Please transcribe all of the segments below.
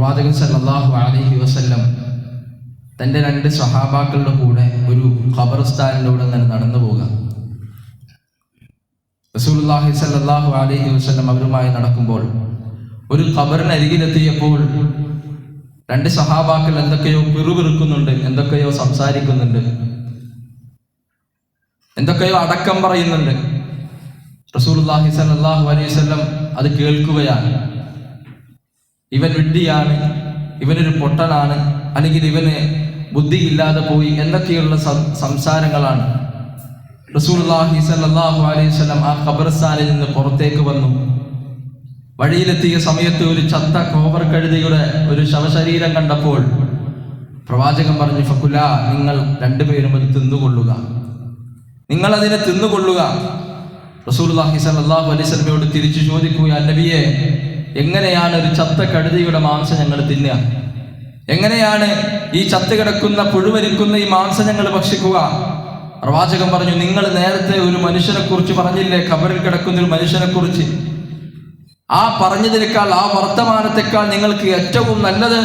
പ്രവാചകൻ സല്ലാഹു അലഹി വസ്ല്ലം തന്റെ രണ്ട് സഹാബാക്കളുടെ കൂടെ ഒരു ഖബർസ്ഥാനിലൂടെ അങ്ങനെ നടന്നു പോകുക റസൂലുള്ളാഹി സല്ലാഹു അലഹി വസ്ല്ലം അവരുമായി നടക്കുമ്പോൾ ഒരു ഖബറിനരികിലെത്തിയപ്പോൾ രണ്ട് സഹാബാക്കൾ എന്തൊക്കെയോ പിറുപിറുക്കുന്നുണ്ട് എന്തൊക്കെയോ സംസാരിക്കുന്നുണ്ട് എന്തൊക്കെയോ അടക്കം പറയുന്നുണ്ട്. റസൂലുള്ളാഹി സല്ലല്ലാഹു അലൈഹി വസല്ലം അത് കേൾക്കുകയാണ്. ഇവൻ വിഡ്ഢിയാണ് ഇവനൊരു പൊട്ടനാണ് അല്ലെങ്കിൽ ഇവന് ബുദ്ധിയില്ലാതെ പോയി എന്നൊക്കെയുള്ള സംസാരങ്ങളാണ്. റസൂലുള്ളാഹി സല്ലാഹു അലൈഹി സ്വലം ആ ഖബർസ്ഥാനിൽ നിന്ന് പുറത്തേക്ക് വന്നു. വഴിയിലെത്തിയ സമയത്ത് ഒരു ചത്ത കോവർ കഴുതിയുടെ ഒരു ശവശരീരം കണ്ടപ്പോൾ പ്രവാചകൻ പറഞ്ഞു ഫക്കുല നിങ്ങൾ രണ്ടുപേരും അത് തിന്നുകൊള്ളുക. നിങ്ങൾ അതിനെ തിന്നുകൊള്ളുക. റസൂലുള്ളാഹി സ്വല്ലല്ലാഹു അലൈഹി സ്വലമയോട് തിരിച്ചു ചോദിക്കുക നബിയെ എങ്ങനെയാണ് ഒരു ചത്ത കഴുതിയുടെ മാംസം ഞങ്ങൾ തിന്നുക? എങ്ങനെയാണ് ഈ ചത്ത് കിടക്കുന്ന പുഴുവരിക്കുന്ന ഈ മാംസം ഞങ്ങൾ ഭക്ഷിക്കുക? പ്രവാചകൻ പറഞ്ഞു നിങ്ങൾ നേരത്തെ ഒരു മനുഷ്യനെ കുറിച്ച് പറഞ്ഞില്ലേ? ഖബറിൽ കിടക്കുന്ന ഒരു മനുഷ്യനെ കുറിച്ച് ആ പറഞ്ഞതിനേക്കാൾ ആ വർത്തമാനത്തെക്കാൾ നിങ്ങൾക്ക് ഏറ്റവും നല്ലത്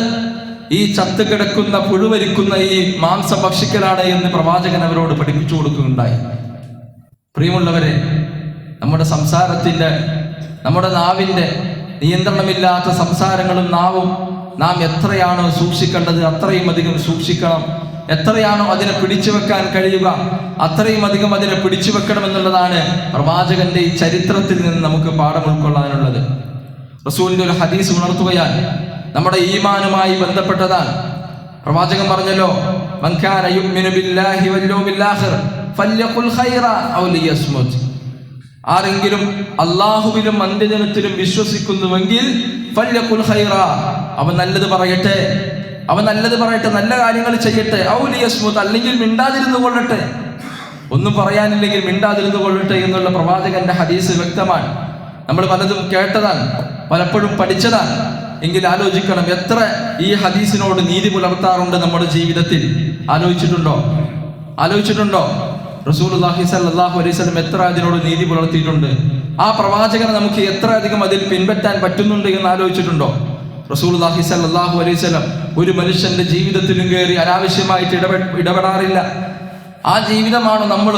ഈ ചത്ത് കിടക്കുന്ന പുഴുവരിക്കുന്ന ഈ മാംസം ഭക്ഷിക്കലാണ് എന്ന് പ്രവാചകൻ അവരോട് പഠിപ്പിച്ചു കൊടുക്കുകയുണ്ടായി. പ്രിയമുള്ളവരെ നമ്മുടെ സംസാരത്തിന്റെ നമ്മുടെ നാവിന്റെ നിയന്ത്രണമില്ലാത്ത സംസാരങ്ങളും നാവും നാം എത്രയാണോ സൂക്ഷിക്കേണ്ടത് അത്രയും അധികം സൂക്ഷിക്കണം. എത്രയാണോ അതിനെ പിടിച്ചു വെക്കാൻ കഴിയുക അത്രയും അധികം അതിനെ പിടിച്ചു വെക്കണം എന്നുള്ളതാണ് പ്രവാചകന്റെ ഈ ചരിത്രത്തിൽ നിന്ന് നമുക്ക് പാഠം ഉൾക്കൊള്ളാനുള്ളത്. റസൂലിന്റെ ഒരു ഹദീസ് ഉണർത്തുകയാൽ നമ്മുടെ ഈമാനുമായി ബന്ധപ്പെട്ടതാണ്. പ്രവാചകൻ പറഞ്ഞല്ലോ "മൻ യുമിനു ബില്ലാഹി വൽ ആഖിർ ഫല്യഖുൽ ഖൈറ ഔ ലിയസ്മുത്." ആരെങ്കിലും അള്ളാഹുവിലും അന്ത്യജനത്തിലും വിശ്വസിക്കുന്നുവെങ്കിൽ അവൻ നല്ലത് പറയട്ടെ. അവൻ നല്ലത് പറയട്ടെ നല്ല കാര്യങ്ങൾ ചെയ്യട്ടെ. ഔ ലിയസ്മുത് അല്ലെങ്കിൽ മിണ്ടാതിരുന്നു കൊള്ളട്ടെ. ഒന്നും പറയാനില്ലെങ്കിൽ മിണ്ടാതിരുന്നു കൊള്ളട്ടെ എന്നുള്ള പ്രവാചകന്റെ ഹദീസ് വ്യക്തമാണ്. നമ്മൾ പലതും കേട്ടതാണ് പലപ്പോഴും പഠിച്ചതാണ്. എങ്കിൽ ആലോചിക്കണം എത്ര ഈ ഹദീസിനോട് നീതി പുലർത്താറുണ്ട് നമ്മുടെ ജീവിതത്തിൽ. ആലോചിച്ചിട്ടുണ്ടോ? ആലോചിച്ചിട്ടുണ്ടോ? റസൂലുള്ളാഹി സല്ലാഹു അലൈഹി സ്വലം എത്ര അതിനോട് നീതി പുലർത്തിയിട്ടുണ്ട്? ആ പ്രവാചകനെ നമുക്ക് എത്ര അധികം അതിൽ പിൻപറ്റാൻ പറ്റുന്നുണ്ട് എന്ന് ആലോചിച്ചിട്ടുണ്ടോ? റസൂലുള്ളാഹി സല്ലാഹു അലൈഹി വസല്ലം ഒരു മനുഷ്യന്റെ ജീവിതത്തിലും കയറി അനാവശ്യമായിട്ട് ഇടപെ ഇടപെടാറില്ല. ആ ജീവിതമാണോ നമ്മൾ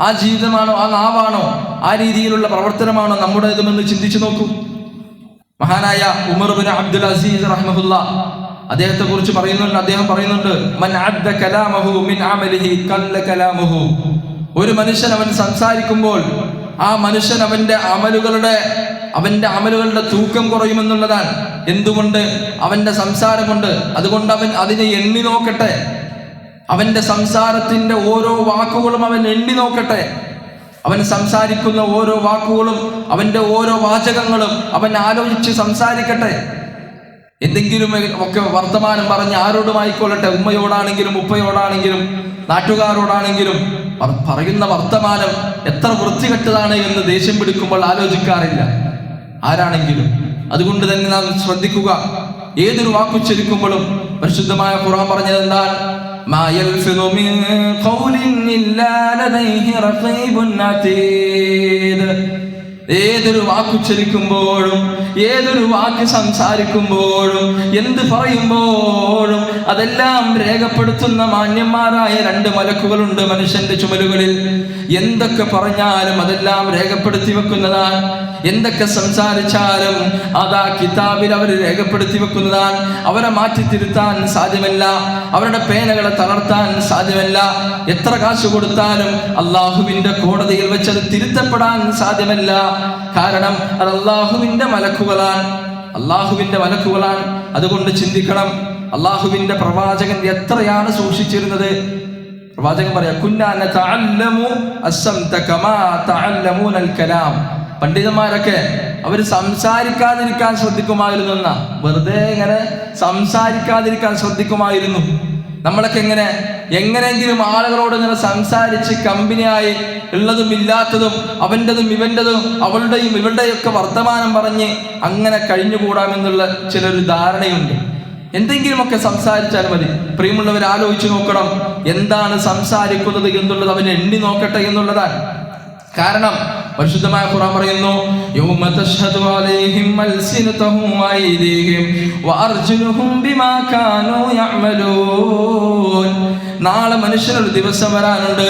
ആ ജീവിതമാണോ? ആ നാവാണോ? ആ രീതിയിലുള്ള പ്രവർത്തനമാണോ നമ്മുടേതുമെന്ന് ചിന്തിച്ചു നോക്കൂ. മഹാനായ ഉമർ ബിൻ അബ്ദുൽ അസീസ് റഹ്മുല്ല അദ്ദേഹത്തെ കുറിച്ച് പറയുന്നുണ്ട് അദ്ദേഹം പറയുന്നുണ്ട് മൻ അബ്ദ കലാമഹു മിൻ കല്ല കലാമുഹു. ഒരു മനുഷ്യൻ അവൻ സംസാരിക്കുമ്പോൾ ആ മനുഷ്യൻ അവന്റെ അമലുകളുടെ അവന്റെ അമലുകളുടെ തൂക്കം കുറയുമെന്നുള്ളതാണ്. എന്തുകൊണ്ട്? അവന്റെ സംസാരം കൊണ്ട് അതുകൊണ്ട് അവൻ അതിനെ എണ്ണി നോക്കട്ടെ. അവന്റെ സംസാരത്തിന്റെ ഓരോ വാക്കുകളും അവൻ എണ്ണി നോക്കട്ടെ. അവൻ സംസാരിക്കുന്ന ഓരോ വാക്കുകളും അവന്റെ ഓരോ വാചകങ്ങളും അവൻ ആലോചിച്ച് സംസാരിക്കട്ടെ. എന്തെങ്കിലും ഒക്കെ വർത്തമാനം പറഞ്ഞ് ആരോടുമായിക്കൊള്ളട്ടെ? ഉമ്മയോടാണെങ്കിലും ഉപ്പയോടാണെങ്കിലും നാട്ടുകാരോടാണെങ്കിലും. പറയുന്ന വർത്തമാനം എത്ര വൃത്തികെട്ടതാണ് എന്ന് ദേഷ്യം പിടിക്കുമ്പോൾ ആലോചിക്കാറില്ല ആരാണെങ്കിലും അതുകൊണ്ട് തന്നെ നാം ശ്രദ്ധിക്കുക ഏതൊരു വാക്കുച്ചരിക്കുമ്പോഴും പരിശുദ്ധമായ ഖുർആൻ പറഞ്ഞത് എന്താണ് ما يلفظ من قول إلا لديه رقيب عتيد ഏതൊരു വാക്കുച്ചരിക്കുമ്പോഴും ഏതൊരു വാക്ക് സംസാരിക്കുമ്പോഴും എന്ത് പറയുമ്പോഴും അതെല്ലാം രേഖപ്പെടുത്തുന്ന മാന്യന്മാരായ രണ്ട് മലക്കുകളുണ്ട് മനുഷ്യന്റെ ചുമലുകളിൽ. എന്തൊക്കെ പറഞ്ഞാലും അതെല്ലാം രേഖപ്പെടുത്തി വെക്കുന്നതാണ്. എന്തൊക്കെ സംസാരിച്ചാലും അതാ കിതാബിൽ അവർ രേഖപ്പെടുത്തി വെക്കുന്നതാണ്. അവരെ മാറ്റി തിരുത്താൻ സാധ്യമല്ല. അവരുടെ പേനകളെ തളർത്താൻ സാധ്യമല്ല. എത്ര കാശ് കൊടുത്താലും അള്ളാഹുവിന്റെ കോടതിയിൽ വെച്ചത് തിരുത്തപ്പെടാൻ സാധ്യമല്ല. കാരണം അത് അള്ളാഹുവിന്റെ മലക്കുകളാണ്. അള്ളാഹുവിന്റെ മലക്കുകളാണ്. അതുകൊണ്ട് ചിന്തിക്കണം അള്ളാഹുവിന്റെ പ്രവാചകൻ എത്രയാണ് സൂക്ഷിച്ചിരുന്നത്? പ്രവാചകൻ പറയാ പണ്ഡിതന്മാരൊക്കെ അവർ സംസാരിക്കാതിരിക്കാൻ ശ്രദ്ധിക്കുമായിരുന്നു എന്നാ. വെറുതെ ഇങ്ങനെ സംസാരിക്കാതിരിക്കാൻ ശ്രദ്ധിക്കുമായിരുന്നു. നമ്മളൊക്കെ എങ്ങനെ എങ്ങനെയെങ്കിലും ആളുകളോട് ഇങ്ങനെ സംസാരിച്ച് കമ്പനിയായി ഉള്ളതും ഇല്ലാത്തതും അവന്റെതും ഇവന്റെതും അവളുടെയും ഇവളുടെയും ഒക്കെ വർത്തമാനം പറഞ്ഞ് അങ്ങനെ കഴിഞ്ഞുകൂടാമെന്നുള്ള ചിലൊരു ധാരണയുണ്ട്. എന്തെങ്കിലുമൊക്കെ സംസാരിച്ചാൽ മതി. പ്രിയമുള്ളവർ ആലോചിച്ച് നോക്കണം. എന്താണ് സംസാരിക്കുന്നത് എന്നുള്ളത് അവൻ എണ്ണി നോക്കട്ടെ എന്നുള്ളതാണ്. കാരണം പരിശുദ്ധമായ ഖുർആൻ പറയുന്നു യൗമ തശ്ഹദു അലൈഹിം അൽസിനതുഹും വഅയ്ദീഹിം വഅർജുലുഹും ബിമാ കാനൂ യഅമലൂൻ. നാളെ മനുഷ്യനൊരു ദിവസം വരാനുണ്ട്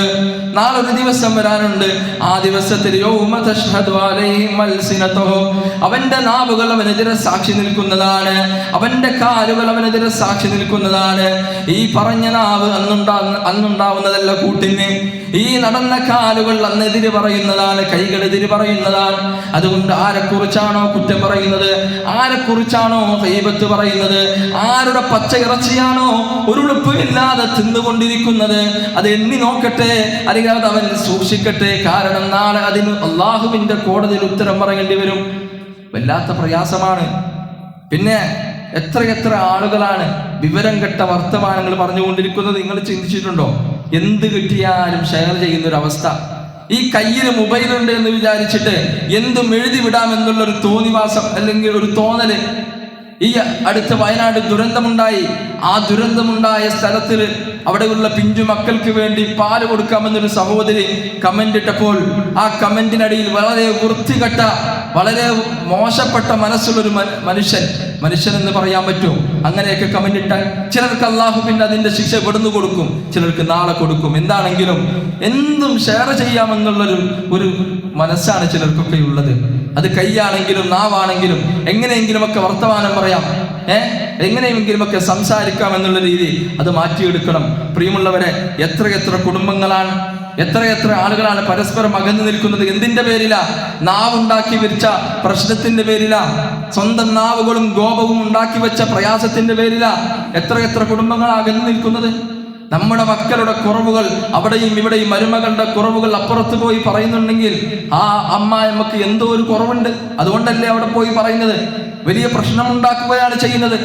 നാളെ ഒരു ദിവസം വരാനുണ്ട്. ആ ദിവസത്തിൽ അവന്റെ നാവുകൾ അവനെതിരെ സാക്ഷി നിൽക്കുന്നതാണ് അവന്റെ കാലുകൾ അവനെതിരെ സാക്ഷി നിൽക്കുന്നതാണ്. ഈ പറഞ്ഞ നാവ് അന്നുണ്ടാ അന്നുണ്ടാവുന്നതല്ല കൂട്ടിന്. ഈ നടന്ന കാലുകൾ അന്നെതിര് പറയുന്നതാണ് കൈകൾ എതിര് പറയുന്നതാണ്. അതുകൊണ്ട് ആരെക്കുറിച്ചാണോ കുറ്റം പറയുന്നത്? ആരെക്കുറിച്ചാണോ ഹൈബത്ത് പറയുന്നത്? ആരുടെ പച്ച ഇറച്ചിയാണോ ഒരു ഉളുപ്പുമില്ലാതെ തിന്നുകൊണ്ടിരിക്കുന്നത്? അത് എണ്ണി നോക്കട്ടെ അത് അവൻ സൂക്ഷിക്കട്ടെ. കാരണം നാളെ അതിന് അള്ളാഹുവിന്റെ കോടതിയിൽ ഉത്തരം പറയേണ്ടി വരും. വല്ലാത്ത പ്രയാസമാണ്. പിന്നെ എത്ര എത്ര ആളുകളാണ് വിവരം കെട്ട വർത്തമാനങ്ങൾ പറഞ്ഞുകൊണ്ടിരിക്കുന്നത്? നിങ്ങൾ ചിന്തിച്ചിട്ടുണ്ടോ? എന്ത് കിട്ടിയാലും ഷെയർ ചെയ്യുന്ന ഒരു അവസ്ഥ ഈ കയ്യിൽ മൊബൈലുണ്ട് എന്ന് വിചാരിച്ചിട്ട് എന്തും എഴുതി വിടാമെന്നുള്ള ഒരു തോന്നിവാസം അല്ലെങ്കിൽ ഒരു തോന്നൽ. ഈ അടുത്ത വയനാട് ദുരന്തമുണ്ടായി. ആ ദുരന്തമുണ്ടായ സ്ഥലത്തിൽ അവിടെയുള്ള പിഞ്ചു മക്കൾക്ക് വേണ്ടി പാൽ കൊടുക്കാമെന്നൊരു സഹോദരി കമന്റ് ഇട്ടപ്പോൾ ആ കമന്റിനടിയിൽ വളരെ വൃത്തികെട്ട വളരെ മോശപ്പെട്ട മനസ്സുള്ളൊരു മനുഷ്യൻ. മനുഷ്യൻ എന്ന് പറയാൻ പറ്റും. അങ്ങനെയൊക്കെ കമന്റ് ഇട്ടാൽ ചിലർക്ക് അള്ളാഹു പിന്നെ അതിന്റെ ശിക്ഷ ഇവിടുന്ന് കൊടുക്കും. ചിലർക്ക് നാളെ കൊടുക്കും. എന്താണെങ്കിലും എന്തും ഷെയർ ചെയ്യാമെന്നുള്ളൊരു ഒരു മനസ്സാണ് ചിലർക്കൊക്കെ ഉള്ളത്. അത് കൈയാണെങ്കിലും നാവാണെങ്കിലും എങ്ങനെയെങ്കിലും ഒക്കെ വർത്തമാനം പറയാം. ഏഹ് എങ്ങനെയെങ്കിലും ഒക്കെ സംസാരിക്കാം എന്നുള്ള രീതി അത് മാറ്റിയെടുക്കണം. പ്രിയമുള്ളവരെ എത്ര എത്ര കുടുംബങ്ങളാണ് എത്ര എത്ര ആളുകളാണ് പരസ്പരം അകന്നു നിൽക്കുന്നത്? എന്തിന്റെ പേരിലാ? നാവുണ്ടാക്കി വെച്ച പ്രശ്നത്തിന്റെ പേരിലാ? സ്വന്തം നാവുകളും ഗോപവും ഉണ്ടാക്കി വെച്ച പ്രയാസത്തിന്റെ പേരിലാ? എത്ര എത്ര കുടുംബങ്ങൾ അകന്നു നിൽക്കുന്നത്? നമ്മുടെ മക്കളുടെ കുറവുകൾ അവിടെയും ഇവിടെയും മരുമകളുടെ കുറവുകൾ അപ്പുറത്ത് പോയി പറയുന്നുണ്ടെങ്കിൽ ആ അമ്മ നമുക്ക് എന്തോ ഒരു കുറവുണ്ട്. അതുകൊണ്ടല്ലേ അവിടെ പോയി പറയുന്നത്? വലിയ പ്രശ്നമുണ്ടാക്കുകയാണ് ചെയ്യുന്നത്.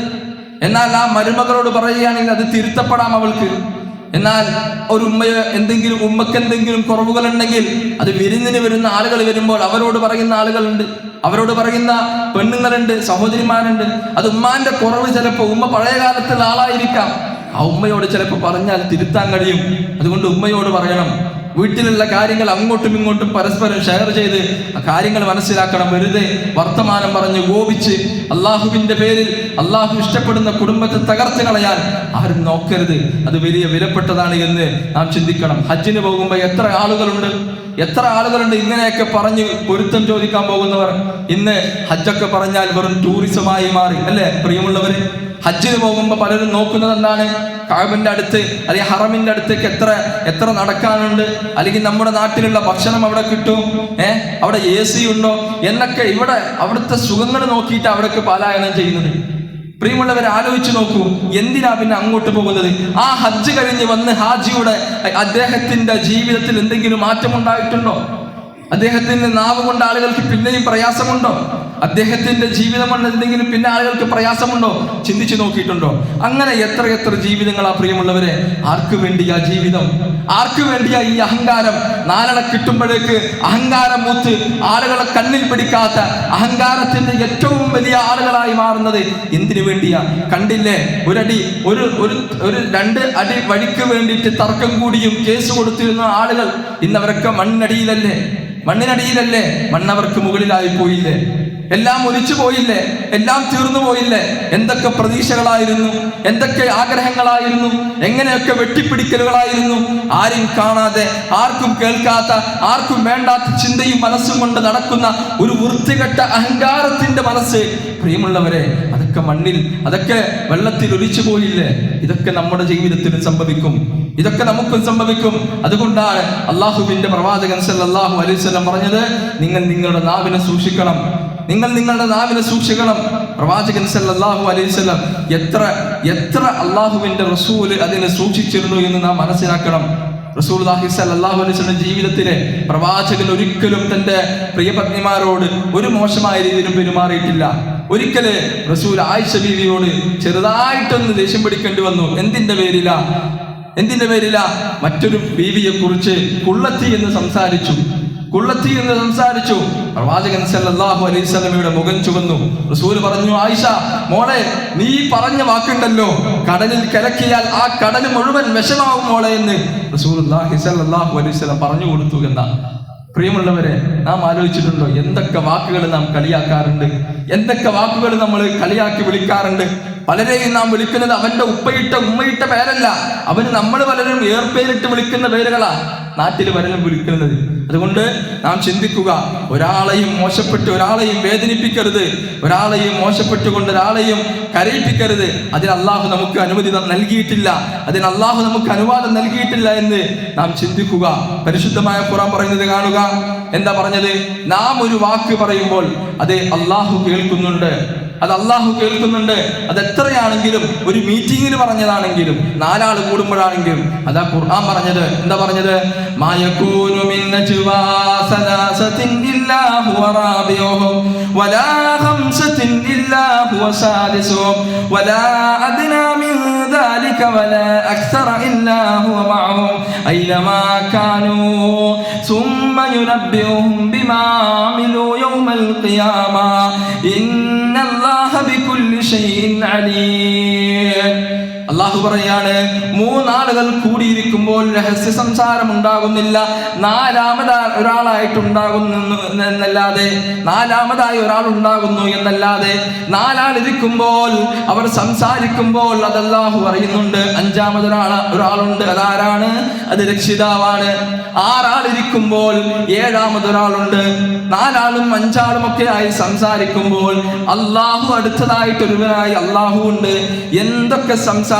എന്നാൽ ആ മരുമകളോട് പറയുകയാണെങ്കിൽ അത് തിരുത്തപ്പെടാം അവൾക്ക്. എന്നാൽ ഒരു ഉമ്മയെ എന്തെങ്കിലും ഉമ്മക്ക് എന്തെങ്കിലും കുറവുകൾ ഉണ്ടെങ്കിൽ അത് വിരുന്നിന് വരുന്ന ആളുകൾ വരുമ്പോൾ അവരോട് പറയുന്ന ആളുകളുണ്ട്. അവരോട് പറയുന്ന പെണ്ണുങ്ങളുണ്ട് സഹോദരിമാരുണ്ട്. അത് ഉമ്മാന്റെ കുറവ് ചിലപ്പോൾ ഉമ്മ പഴയ കാലത്തുള്ള ആളായിരിക്കാം. ആ ഉമ്മയോട് ചിലപ്പോൾ പറഞ്ഞാൽ തിരുത്താൻ കഴിയും. അതുകൊണ്ട് ഉമ്മയോട് പറയണം വീട്ടിലുള്ള കാര്യങ്ങൾ അങ്ങോട്ടും ഇങ്ങോട്ടും പരസ്പരം ഷെയർ ചെയ്ത് ആ കാര്യങ്ങൾ മനസ്സിലാക്കണം വെറുതെ വർത്തമാനം പറഞ്ഞ് കോപിച്ച് അള്ളാഹുവിന്റെ പേരിൽ അള്ളാഹു ഇഷ്ടപ്പെടുന്ന കുടുംബത്തെ തകർത്ത് കളയാൻ ആരും നോക്കരുത്. അത് വലിയ വിലപ്പെട്ടതാണ് എന്ന് നാം ചിന്തിക്കണം. ഹജ്ജിന് പോകുമ്പോൾ എത്ര ആളുകളുണ്ട്? എത്ര ആളുകളുണ്ട്? ഇങ്ങനെയൊക്കെ പറഞ്ഞ് പൊരുത്തം ചോദിക്കാൻ പോകുന്നവർ. ഇന്ന് ഹജ്ജൊക്കെ പറഞ്ഞാൽ വെറും ടൂറിസമായി മാറി. അല്ലേ? പ്രിയമുള്ളവര് ഹജ്ജിന് പോകുമ്പോൾ പലരും നോക്കുന്നത് എന്താണ്? കാബിന്റെ അടുത്ത് അല്ലെങ്കിൽ ഹറമിന്റെ അടുത്തേക്ക് എത്ര എത്ര നടക്കാനുണ്ട്? അല്ലെങ്കിൽ നമ്മുടെ നാട്ടിലുള്ള ഭക്ഷണം അവിടെ കിട്ടും? ഏ? അവിടെ എ സി ഉണ്ടോ? എന്നൊക്കെ ഇവിടെ അവിടുത്തെ സുഖങ്ങൾ നോക്കിയിട്ട് അവിടേക്ക് പാലായനം ചെയ്യുന്നത്. പ്രിയമുള്ളവർ ആലോചിച്ച് നോക്കൂ എന്തിനാ പിന്നെ അങ്ങോട്ട് പോകുന്നത്? ആ ഹജ്ജ് കഴിഞ്ഞ് വന്ന് ഹാജിയുടെ അദ്ദേഹത്തിന്റെ ജീവിതത്തിൽ എന്തെങ്കിലും മാറ്റമുണ്ടായിട്ടുണ്ടോ? അദ്ദേഹത്തിന്റെ നാവ് കൊണ്ട് ആളുകൾക്ക് പിന്നെയും പ്രയാസമുണ്ടോ? അദ്ദേഹത്തിന്റെ ജീവിതം കൊണ്ട് എന്തെങ്കിലും പിന്നെ ആളുകൾക്ക് പ്രയാസമുണ്ടോ? ചിന്തിച്ചു നോക്കിയിട്ടുണ്ടോ? അങ്ങനെ എത്ര എത്ര ജീവിതങ്ങളാ പ്രിയമുള്ളവരെ ആർക്ക് വേണ്ടിയാ ജീവിതം? ആർക്കു വേണ്ടിയാ ഈ അഹങ്കാരം? നാലണ കിട്ടുമ്പോഴേക്ക് അഹങ്കാരം മൂത്ത് ആളുകളെ കണ്ണിൽ പിടിക്കാത്ത അഹങ്കാരത്തിന്റെ ഏറ്റവും വലിയ ആളുകളായി മാറുന്നത് എന്തിനു വേണ്ടിയാ? കണ്ടില്ലേ? ഒരടി ഒരു ഒരു ഒരു രണ്ട് അടി വഴിക്ക് വേണ്ടിയിട്ട് തർക്കം കൂടിയും കേസ് കൊടുത്തിരുന്ന ആളുകൾ ഇന്നവരൊക്കെ മണ്ണിനടിയിലല്ലേ മണ്ണിനടിയിലല്ലേ? മണ്ണവർക്ക് മുകളിലായി പോയില്ലേ? എല്ലാം ഒലിച്ചു പോയില്ലേ? എല്ലാം തീർന്നു പോയില്ലേ? എന്തൊക്കെ പ്രതീക്ഷകളായിരുന്നു? എന്തൊക്കെ ആഗ്രഹങ്ങളായിരുന്നു? എങ്ങനെയൊക്കെ വെട്ടിപ്പിടിക്കലുകളായിരുന്നു? ആരും കാണാതെ ആർക്കും കേൾക്കാത്ത ആർക്കും വേണ്ടാത്ത ചിന്തയും മനസ്സും കൊണ്ട് നടക്കുന്ന ഒരു വൃത്തികെട്ട അഹങ്കാരത്തിന്റെ മനസ്സ്. പ്രിയമുള്ളവരെ അതൊക്കെ മണ്ണിൽ അതൊക്കെ വെള്ളത്തിൽ ഒലിച്ചു പോയില്ലേ? ഇതൊക്കെ നമ്മുടെ ജീവിതത്തിൽ സംഭവിക്കും. ഇതൊക്കെ നമുക്കും സംഭവിക്കും. അതുകൊണ്ടാണ് അള്ളാഹുവിന്റെ പ്രവാചകൻ സല്ലല്ലാഹു അലൈഹി വസല്ലം പറഞ്ഞത് നിങ്ങൾ നിങ്ങളുടെ നാവിനെ സൂക്ഷിക്കണം. നിങ്ങൾ നിങ്ങളുടെ നാവിനെ സൂക്ഷിക്കണം. പ്രവാചകൻ സല്ലല്ലാഹു അലൈഹി വസല്ലം എത്ര എത്ര അള്ളാഹുവിന്റെ റസൂൽ അതിനെ സൂക്ഷിച്ചിരുന്നു എന്ന് നാം മനസ്സിലാക്കണം. റസൂൽ അലൈഹി വസല്ലം ജീവിതത്തിലെ പ്രവാചകൻ ഒരിക്കലും തന്റെ പ്രിയപത്നിമാരോട് ഒരു മോശമായ രീതിയിലും പെരുമാറിയിട്ടില്ല. ഒരിക്കൽ റസൂൽ ആയിഷ ബീവിയോട് ചെറുതായിട്ടൊന്ന് ദേഷ്യം പിടിക്കേണ്ടി വന്നു. എന്തിന്റെ പേരില? എന്തിന്റെ പേരില? മറ്റൊരു ബീവിയെ കുറിച്ച് കുള്ളത്തി എന്ന് സംസാരിച്ചു. കുള്ളത്തി എന്ന് സംസാരിച്ചു. പ്രവാചകൻ സല്ലല്ലാഹു അലൈഹി സ്വലമയുടെ മുഖം ചുവന്നു. റസൂൽ പറഞ്ഞു ആയിഷ മോളെ നീ പറഞ്ഞ വാക്കുണ്ടല്ലോ. കടലിൽ കലക്കിയാൽ ആ കടൽ മുഴുവൻ വിഷമാവും മോളെ എന്ന്. റസൂൽ സല്ലല്ലാഹു അലൈഹി സ്വലം പറഞ്ഞു കൊടുത്തു എന്നാ. പ്രിയമുള്ളവരെ നാം ആലോചിച്ചിട്ടുണ്ടോ എന്തൊക്കെ വാക്കുകൾ നാം കളിയാക്കാറുണ്ട്? എന്തൊക്കെ വാക്കുകൾ നമ്മൾ കളിയാക്കി വിളിക്കാറുണ്ട്? പലരെയും നാം വിളിക്കുന്നത് അവന്റെ ഉപ്പയിട്ട ഉമ്മയിട്ട പേരല്ല. അവന് നമ്മൾ പലരും ഏർപ്പേരിട്ട് വിളിക്കുന്ന പേരുകളാ. നാട്ടിൽ വരലും വിളിക്കുന്നത് അതുകൊണ്ട് നാം ചിന്തിക്കുക ഒരാളെയും മോശപ്പെട്ട് ഒരാളെയും വേദനിപ്പിക്കരുത്. ഒരാളെയും മോശപ്പെട്ടുകൊണ്ട് ഒരാളെയും കരയിപ്പിക്കരുത്. അതിന് അള്ളാഹു നമുക്ക് അനുമതി നൽകിയിട്ടില്ല. അതിന് അള്ളാഹു നമുക്ക് അനുവാദം നൽകിയിട്ടില്ല എന്ന് നാം ചിന്തിക്കുക. പരിശുദ്ധമായ ഖുറാൻ പറയുന്നത് കാണുക. എന്താ പറഞ്ഞത്? നാം ഒരു വാക്ക് പറയുമ്പോൾ അത് അള്ളാഹു കേൾക്കുന്നുണ്ട്. അത് അള്ളാഹു കേൾക്കുന്നുണ്ട് അത് എത്രയാണെങ്കിലും ഒരു മീറ്റിംഗിന് പറഞ്ഞതാണെങ്കിലും നാലാൾ കൂടുമ്പോഴാണെങ്കിലും അതാ ഖുർആൻ പറഞ്ഞത് എന്താ പറഞ്ഞത് മായകൂനു മിൻ നജ്വാ സലാസത്തിൻ ഇല്ലാ ഹുവ റാബിയുഹും വലാ ഖംസത്തിൻ ഇല്ലാ ഹുവ സാലിസുഹും വലാ അദ്നാ മിൻ ذلك ولا أكثر إلا هو معهم أينما كانوا ثم ينبئهم بما عملوا يوم القيامة إن الله بكل شيء عليم അള്ളാഹു പറയാണ് മൂന്നാളുകൾ കൂടിയിരിക്കുമ്പോൾ രഹസ്യ സംസാരം ഉണ്ടാകുന്നില്ല നാലാമതായി ഒരാളായിട്ടുണ്ടാകുന്നു എന്നല്ലാതെ നാലാമതായി ഒരാൾ ഉണ്ടാകുന്നു എന്നല്ലാതെ നാലാൾ ഇരിക്കുമ്പോൾ അവർ സംസാരിക്കുമ്പോൾ അത് അല്ലാഹു അറിയുന്നുണ്ട് അഞ്ചാമതൊരാൾ ഒരാളുണ്ട് അതാരാണ്? അത് രക്ഷിതാവാണ്. ആറാളിരിക്കുമ്പോൾ ഏഴാമതൊരാളുണ്ട്. നാലാളും അഞ്ചാളും ഒക്കെ ആയി സംസാരിക്കുമ്പോൾ അള്ളാഹു അടുത്തതായിട്ടൊരുവനായി അള്ളാഹു ഉണ്ട്. എന്തൊക്കെ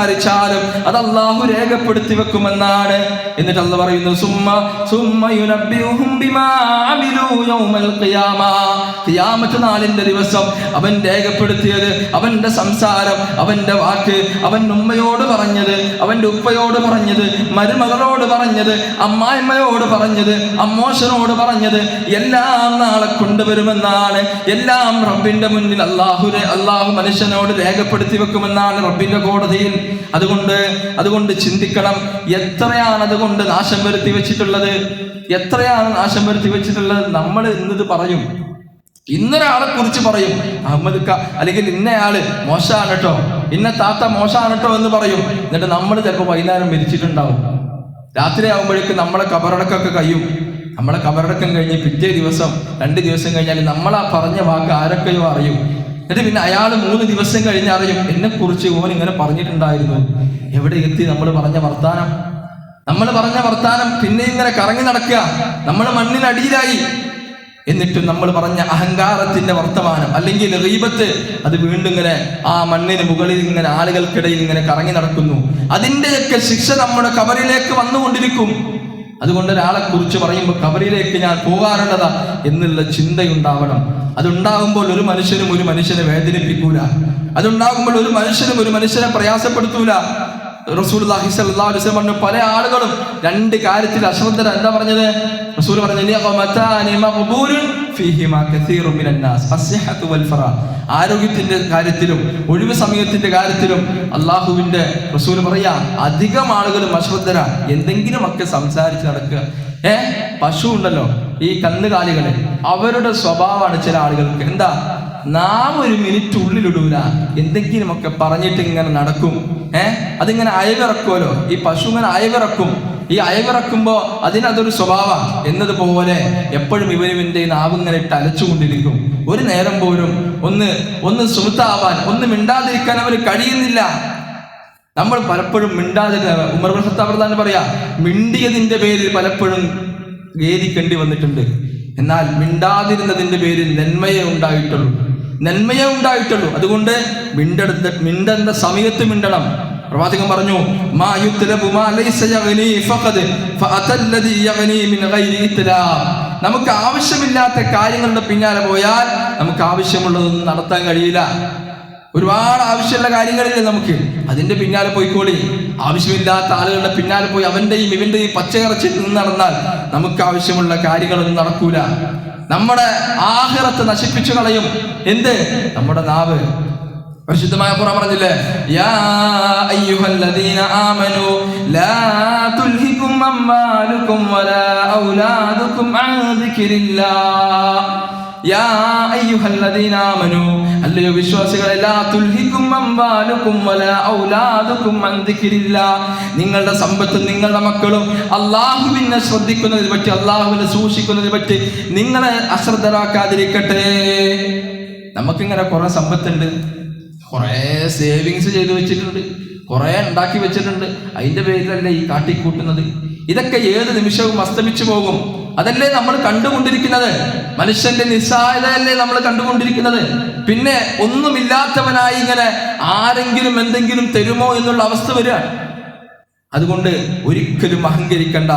സംസാരിച്ചാലും അത് അള്ളാഹു രേഖപ്പെടുത്തി വെക്കുമെന്നാണ്. എന്നിട്ട് അല്ല പറയുന്നു സുമ്മ സുമ്മ യുനബ്ബിഉഹും ബിമാ അമിലൂ യൗമൽ ഖിയാമ. ഖിയാമത്ത് നാളിന്റെ ദിവസം അവൻ രേഖപ്പെടുത്തിയത് അവന്റെ സംസാരം അവന്റെ വാക്ക് അവൻ ഉമ്മയോട് പറഞ്ഞത് അവന്റെ ഉപ്പയോട് പറഞ്ഞത് മരുമകളോട് പറഞ്ഞത് അമ്മായിമ്മയോട് പറഞ്ഞത് അമ്മോശനോട് പറഞ്ഞത് എല്ലാം നാളെ കൊണ്ടുവരുമെന്നാണ്. എല്ലാം റബ്ബിന്റെ മുന്നിൽ അള്ളാഹു അള്ളാഹു മനുഷ്യനോട് രേഖപ്പെടുത്തി വെക്കുമെന്നാണ് റബ്ബിന്റെ കോടതിയിൽ അതുകൊണ്ട് അതുകൊണ്ട് ചിന്തിക്കണം എത്രയാണ് അതുകൊണ്ട് നാശം വരുത്തി വെച്ചിട്ടുള്ളത്? എത്രയാണ് നാശം വരുത്തി വെച്ചിട്ടുള്ളത്? നമ്മൾ ഇന്നത് പറയും. ഇന്നൊരാളെ കുറിച്ച് പറയും. അഹമ്മദ് ക അല്ലെങ്കിൽ ഇന്നയാൾ മോശമാണ് കേട്ടോ. ഇന്ന താത്ത മോശമാണ് കേട്ടോ എന്ന് പറയും. എന്നിട്ട് നമ്മൾ ചിലപ്പോൾ വൈകുന്നേരം മരിച്ചിട്ടുണ്ടാവും. രാത്രി ആകുമ്പോഴേക്കും നമ്മളെ കബറടക്കൊക്കെ കഴിയും. നമ്മളെ കബറടക്കം കഴിഞ്ഞ് പിറ്റേ ദിവസം രണ്ട് ദിവസം കഴിഞ്ഞാൽ നമ്മളാ പറഞ്ഞ വാക്ക് ആരൊക്കെയോ അറിയും. എന്നിട്ട് പിന്നെ അയാൾ മൂന്ന് ദിവസം കഴിഞ്ഞ് അറിയും എന്നെ കുറിച്ച് ഓൻ ഇങ്ങനെ പറഞ്ഞിട്ടുണ്ടായിരുന്നു. എവിടെ എത്തി നമ്മൾ പറഞ്ഞ വർത്താനം? നമ്മൾ പറഞ്ഞ വർത്താനം പിന്നെ ഇങ്ങനെ കറങ്ങി നടക്കുക. നമ്മൾ മണ്ണിനടിയിലായി എന്നിട്ടും നമ്മൾ പറഞ്ഞ അഹങ്കാരത്തിന്റെ വർത്തമാനം അല്ലെങ്കിൽ റീബത്ത് അത് വീണ്ടും ഇങ്ങനെ ആ മണ്ണിന് മുകളിൽ ഇങ്ങനെ ആളുകൾക്കിടയിൽ ഇങ്ങനെ കറങ്ങി നടക്കുന്നു. അതിന്റെയൊക്കെ ശിക്ഷ നമ്മുടെ കബറിലേക്ക് വന്നുകൊണ്ടിരിക്കും. അതുകൊണ്ട് ഒരാളെ കുറിച്ച് പറയുമ്പോൾ കബറിലേക്ക് ഞാൻ പോകാറുള്ളതാ എന്നുള്ള ചിന്തയുണ്ടാവണം. അതുണ്ടാകുമ്പോൾ ഒരു മനുഷ്യനും ഒരു മനുഷ്യനെ വേദനിപ്പിക്കൂല. അതുണ്ടാകുമ്പോൾ ഒരു മനുഷ്യനും ഒരു മനുഷ്യനെ പ്രയാസപ്പെടുത്തൂല. റസൂൽ പറഞ്ഞു പല ആളുകളും രണ്ട് കാര്യത്തിൽ അശ്രദ്ധര. എന്താ പറഞ്ഞത്? റസൂൽ പറഞ്ഞു ആരോഗ്യത്തിന്റെ കാര്യത്തിലും ഒഴിവ് സമയത്തിന്റെ കാര്യത്തിലും അള്ളാഹുവിന്റെ റസൂൽ പറയാ അധികം ആളുകളും അശ്രദ്ധര. എന്തെങ്കിലുമൊക്കെ സംസാരിച്ച് നടക്കുക. ഏ? പശു ഉണ്ടല്ലോ ഈ കന്നുകാലികൾ. അവരുടെ സ്വഭാവമാണ് ചില ആളുകൾക്ക്. എന്താ? നാം ഒരു മിനിറ്റ് ഉള്ളിലിടൂല. എന്തെങ്കിലുമൊക്കെ പറഞ്ഞിട്ട് ഇങ്ങനെ നടക്കും. ഏ? അതിങ്ങനെ അയവിറക്കുമല്ലോ ഈ പശു ഇങ്ങനെ അയവിറക്കും. ഈ അയവിറക്കുമ്പോ അതിനതൊരു സ്വഭാവം. എന്നതുപോലെ എപ്പോഴും ഇവരിവന്റെ നാവിങ്ങനെ ഇട്ട് അലച്ചുകൊണ്ടിരിക്കും. ഒരു നേരം പോലും ഒന്ന് ഒന്ന് സുഹൃത്താവാൻ ഒന്ന് മിണ്ടാതിരിക്കാൻ അവർ കഴിയുന്നില്ല. നമ്മൾ പലപ്പോഴും മിണ്ടാതിരുന്ന ഉമർ ഖത്താബ് പറയാ മിണ്ടിയതിന്റെ പേരിൽ പലപ്പോഴും ഖേദിക്കേണ്ടി വന്നിട്ടുണ്ട്. എന്നാൽ മിണ്ടാതിരുന്നതിന്റെ പേരിൽ നന്മയെ ഉണ്ടായിട്ടുള്ളൂ. നന്മയെ ഉണ്ടായിട്ടുള്ളൂ. അതുകൊണ്ട് മിണ്ടെടുത്ത് മിണ്ടേണ്ട സമയത്ത് മിണ്ടണം. പ്രവാചകൻ പറഞ്ഞു മാ മാ ലൈസ ഫഖദ് മിൻ ഗൈരി നമുക്ക് ആവശ്യമില്ലാത്ത കാര്യങ്ങളുടെ പിന്നാലെ പോയാൽ നമുക്ക് ആവശ്യമുള്ളതൊന്നും നടത്താൻ കഴിയില്ല. ഒരുപാട് ആവശ്യമുള്ള കാര്യങ്ങളില്ലേ നമുക്ക്? അതിന്റെ പിന്നാലെ പോയിക്കോളി. ആവശ്യമില്ലാത്ത ആളുകളുടെ പിന്നാലെ പോയി അവന്റെയും ഇവന്റെയും പച്ചയിറച്ചിൽ നിന്ന് നടന്നാൽ നമുക്ക് ആവശ്യമുള്ള കാര്യങ്ങളൊന്നും നടക്കൂല. നമ്മുടെ ആഹിറത്ത് നശിപ്പിച്ചു കളയും. എന്ത്? നമ്മുടെ നാവ്. പരിശുദ്ധമായ ഖുർആൻ പറഞ്ഞില്ലേ? യാ അയ്യുഹല്ലദീന ലാ തുൽഹികും അംവാലുകും വലാ ഔലാദുകും യാ അയ്യുഹല്ലദീന അല്ലയോ വിശ്വാസികളെ ലാ തുൽഹിക്കും അംവാലുക്കും വലാ ഔലാദുക്കും അൻ നിങ്ങളുടെ സമ്പത്തും നിങ്ങളുടെ മക്കളും അള്ളാഹുവിനെ ശ്രദ്ധിക്കുന്നതിനെ പറ്റി അള്ളാഹുവിനെ സൂക്ഷിക്കുന്നതിനെ പറ്റി നിങ്ങളെ അശ്രദ്ധരാക്കാതിരിക്കട്ടെ. നമുക്കിങ്ങനെ കുറെ സമ്പത്തുണ്ട്. കുറെ സേവിങ്സ് ചെയ്തു വെച്ചിട്ടുണ്ട്. കുറെ ഉണ്ടാക്കി വെച്ചിട്ടുണ്ട്. അതിന്റെ പേരിലല്ലേ ഈ കാട്ടിക്കൂട്ടുന്നത്? ഇതൊക്കെ ഏത് നിമിഷവും അസ്തമിച്ചു പോകും. അതല്ലേ നമ്മൾ കണ്ടുകൊണ്ടിരിക്കുന്നത്? മനുഷ്യന്റെ നിസ്സായതല്ലേ നമ്മൾ കണ്ടുകൊണ്ടിരിക്കുന്നത്? പിന്നെ ഒന്നുമില്ലാത്തവനായി ഇങ്ങനെ ആരെങ്കിലും എന്തെങ്കിലും തരുമോ എന്നുള്ള അവസ്ഥ വരികയാണ് അതുകൊണ്ട് ഒരിക്കലും അഹങ്കരിക്കണ്ട.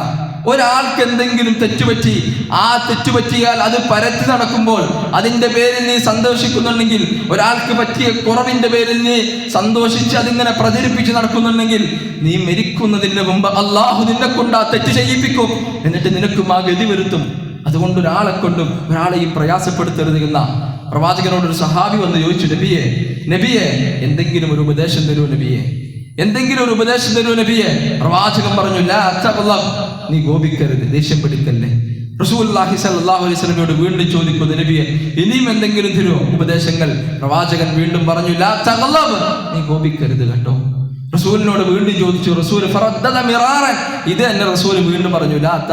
ഒരാൾക്ക് എന്തെങ്കിലും തെറ്റുപറ്റി ആ തെറ്റുപറ്റിയാൽ അത് പരത്തി നടക്കുമ്പോൾ അതിന്റെ പേരിൽ നീ സന്തോഷിക്കുന്നുണ്ടെങ്കിൽ ഒരാൾക്ക് പറ്റിയ കുറവിന്റെ പേരിൽ നീ സന്തോഷിച്ച് അതിങ്ങനെ പ്രചരിപ്പിച്ച് നടക്കുന്നുണ്ടെങ്കിൽ നീ മരിക്കുന്നതിന് മുമ്പ് അള്ളാഹു നിന്നെ കൊണ്ട് ആ തെറ്റ് ചെയ്യിപ്പിക്കും. എന്നിട്ട് നിനക്കും ആ ഗതി വരുത്തും. അതുകൊണ്ട് ഒരാളെ കൊണ്ടും ഒരാളെയും പ്രയാസപ്പെടുത്തരുത് എന്ന പ്രവാചകനോടൊരു സഹാബി വന്ന് ചോദിച്ചു നബിയെ നബിയെ എന്തെങ്കിലും ഒരു ഉപദേശം തരൂ നബിയെ. എന്തെങ്കിലും ഒരു ഉപദേശം തരൂ നബിയെ. പ്രവാചകൻ പറഞ്ഞു. നീ ഗോപിക്കരുത് ദേഷ്യം പിടിക്കല്ലേ. റസൂലുള്ളാഹി സല്ലാഹു അലൈഹി വസല്ലമയോട് വീണ്ടും ചോദിക്കുന്നു നബിയെ ഇനിയും എന്തെങ്കിലും തരുമോ ഉപദേശങ്ങൾ? പ്രവാചകൻ വീണ്ടും പറഞ്ഞു. നീ ഗോപിക്കരുത് കേട്ടോ. റസൂലിനോട് വീണ്ടും ചോദിച്ചു റസൂൽ ഇത് തന്നെ റസൂൽ വീണ്ടും പറഞ്ഞു ലാ.